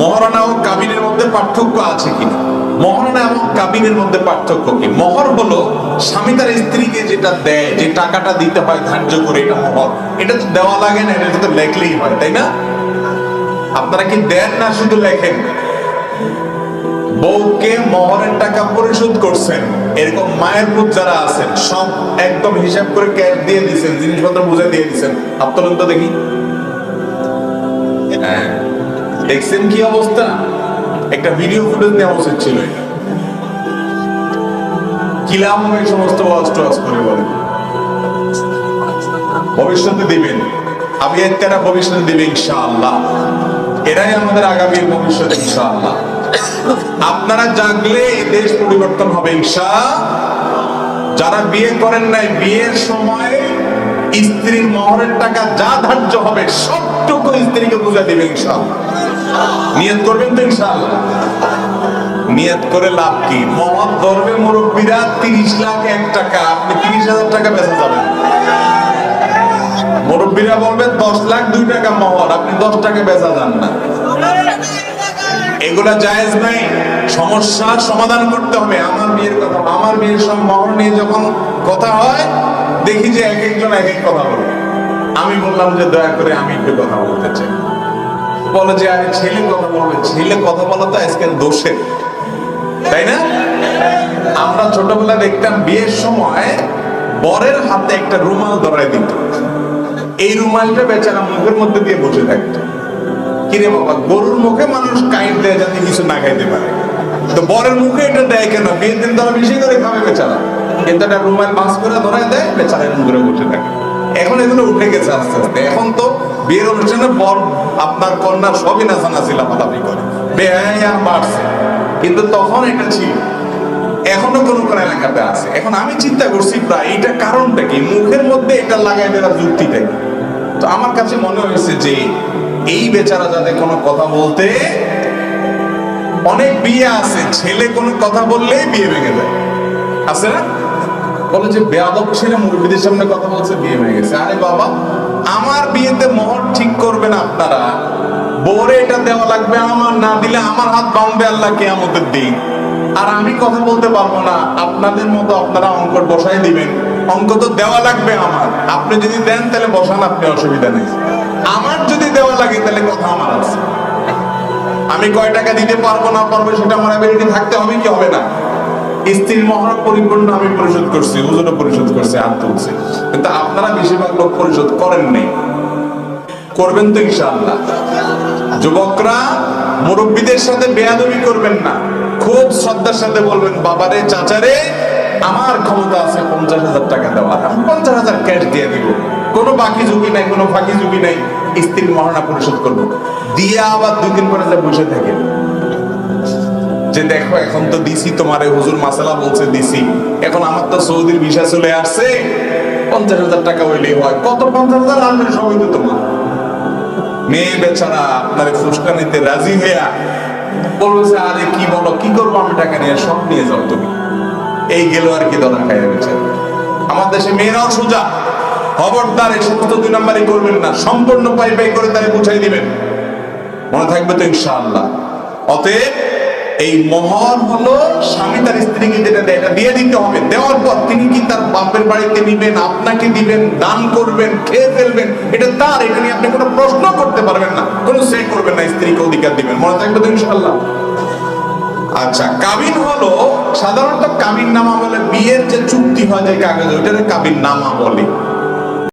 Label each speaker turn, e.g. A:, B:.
A: মহারণা ও কাবিনের মধ্যে পার্থক্য আছে কিনা? মহারণা এবং কাবিনের মধ্যে পার্থক্য কি? মহর হলো স্বামী তার স্ত্রীকে যেটা দেয়, যে টাকাটা দিতে হয় ধার্য করে, এটা মহর। এটা তো দেওয়া লাগে না, এটা তো লেখলেই হয়, তাই না? আপনারা কি দেন না শুধু লেখেন? বউকে মহরের টাকা পরিশোধ করছেন, এরকম মায়ের পুত যারা আছেন, সব একদম হিসাব করে ক্যাশ দিয়ে দিচ্ছেন জিনিসপত্র বুঝে দিয়ে দিচ্ছেন আপনার তো দেখি। হ্যাঁ। দেখছেন কি অবস্থা? একটা ভিডিও ফুটেজ নেওয়া উচিত ছিল সমস্ত ওয়াজ করে ভবিষ্যতে দিবেন। আমি ভবিষ্যতে দিবে ইনশাআল্লাহ। এরাই আমাদের আগামীর ভবিষ্যৎ ইনশাআল্লাহ। আপনারা জাগলে দেশ পরিবর্তন হবে ইনশা যারা বিয়ে করেন নাই, বিয়ের সময় স্ত্রীর মহরের টাকা যা ধার্য হবে সবটুকু স্ত্রীকে বুঝা নিয়ত করবেন তো নিয়ত করে লাভ কি? ধর্মে মুরব্বীরা তিরিশ লাখ এক টাকা, আপনি তিরিশ হাজার টাকা বেচা যাবেন। মুরব্বীরা বলবেন দশ লাখ দুই টাকা মহর আপনি দশ টাকা বেচা যান না। এগুলা জায়েজ নাই। সমস্যার সমাধান করতে হবে। আমার বিয়ের কথা, আমার বিয়ের সব মহর নিয়ে যখন কথা হয়, দেখি যে এক একজন এক এক কথা বলে। আমি বললাম যে দয়া করে আমি একটু কথা বলতে চাই। বলে যে, আরে ছেলে কথা বলবে। ছেলে কথা বলা তো আজকাল দোষের। তাই না? আমরা ছোটবেলায় দেখতাম বিয়ের সময় বরের হাতে একটা রুমাল ধরায় দিত। এই রুমালটা বেচারা মুখের মধ্যে দিয়ে বসে থাকতো। কিরে বাবা, গরুর মুখে মানুষ কাইট দেয় যাতে কিছু না খাইতে পারে। তো বরের মুখে এটা দেয় কেন? বিয়ের দিন তারা বেশি করে খাবে বেচারা। কিন্তু একটা রুমাল বাস করে ধরায় দেয়, বেচারা করে বসে থাকে। এখন এগুলো উঠে গেছে আস্তে আস্তে। এখন তো বিয়ের অনুষ্ঠানে বর, আপনার কন্যার সবই নাচানাচি লাফালাফি করে। বেহাই বাড়ছে। কিন্তু তখন এটা ছিল। এখনও কোন কোন এলাকাতে আছে। এখন আমি চিন্তা করছি প্রায় এটা কারণটা কি? মুখের মধ্যে এটা লাগাই দেওয়ার যুক্তিটা কি? তো আমার কাছে মনে হয়েছে যে এই বেচারা যাতে কোনো কথা বলতে, অনেক বিয়ে আছে, ছেলে কোনো কথা বললেই বিয়ে ভেঙে যায়। আছে না? বলে যে বেয়াদব ছেলে মুরব্বীদের সামনে কথা বলছে, বিয়ে ভেঙে গেছে। আরে বাবা, আমার বিয়েতে মোহর ঠিক করবেন আপনারা। বোরে এটা দেওয়া লাগবে, আমার না দিলে আমার হাত বাঁধবে আল্লাহ কেয়ামতের দিন। আর আমি কথা বলতে পারব না, আপনাদের মতো আপনারা অঙ্ক বসাই দিবেন। অঙ্ক তো দেওয়া লাগবে আমার। আপনি যদি দেন, তাহলে বসান, আপনি অসুবিধা নেই। আমার যদি দেওয়া লাগে, তাহলে কথা আমার আছে। আমি কয় টাকা দিতে পারব না পারব, সেটা আমার অ্যাবিলিটি থাকতে হবে কি হবে না? স্ত্রীর মহড়া পরিপূর্ণ আমি পরিশোধ করছি, হুজুরও পরিশোধ করছে আর তুলছে। কিন্তু আপনারা বেশিরভাগ লোক পরিশোধ করেন নেই। করবেন তো ইনশাআল্লাহ। যুবকরা মুরব্বীদের সাথে বেয়াদবি করবেন না। খুব শ্রদ্ধার সাথে বলবেন, বাবারে, চাচারে, আমার ক্ষমতা আছে পঞ্চাশ হাজার টাকা দেওয়ার। আমি পঞ্চাশ হাজার ক্যাশ দিয়ে দিব। কোনো বাকি ঝুঁকি নাই, কোনো ফাঁকি ঝুঁকি নাই। স্ত্রীর মহারণা পরিশোধ করব। দিয়ে আবার দুই দিন পরে যা বসে থাকে যে দেখো, এখন তো দিছি তোমার, হুজুর মাসালা বলছে দিছি। এখন আমার তো সৌদির ভিসা চলে আসছে, পঞ্চাশ হাজার টাকা হইলেই হয়। কত পঞ্চাশ হাজার? আনবে সবাই তো তোমার। মেয়ে বেচারা আপনার ফুসকানিতে রাজি হইয়া আরে কি বলো, কি করব আমি টাকা নিয়ে? সব নিয়ে যাও তুমি। এই গেল আর কি বেচারা আমার দেশে মেয়েরাও সোজা। খবরদার এই সমস্ত দুই নাম্বারই করবেন না। সম্পূর্ণ পাই পাই করে তারে বুঝাই দিবেন। মনে থাকবে তো ইনশাআল্লাহ। অতএব এই মহর হলো স্বামী তার স্ত্রীকে যেটা দেয়, এটা দিয়ে দিতে হবে। দেওয়ার পর তিনি কি তার বাপের বাড়িতে নিবেন, আপনাকে দিবেন, দান করবেন, খেয়ে ফেলবেন? এটা তার, এটা নিয়ে আপনি কোনো প্রশ্ন করতে পারবেন না। কোনো সে করবেন না, স্ত্রীকে অধিকার দিবেন। মনে থাকবে তো ইনশাআল্লাহ? আচ্ছা কাবিন হলো, সাধারণত কাবিন নামা বলে, বিয়ের যে চুক্তি হয় যে কাগজ, ওইটাকে কাবিন নামা বলে।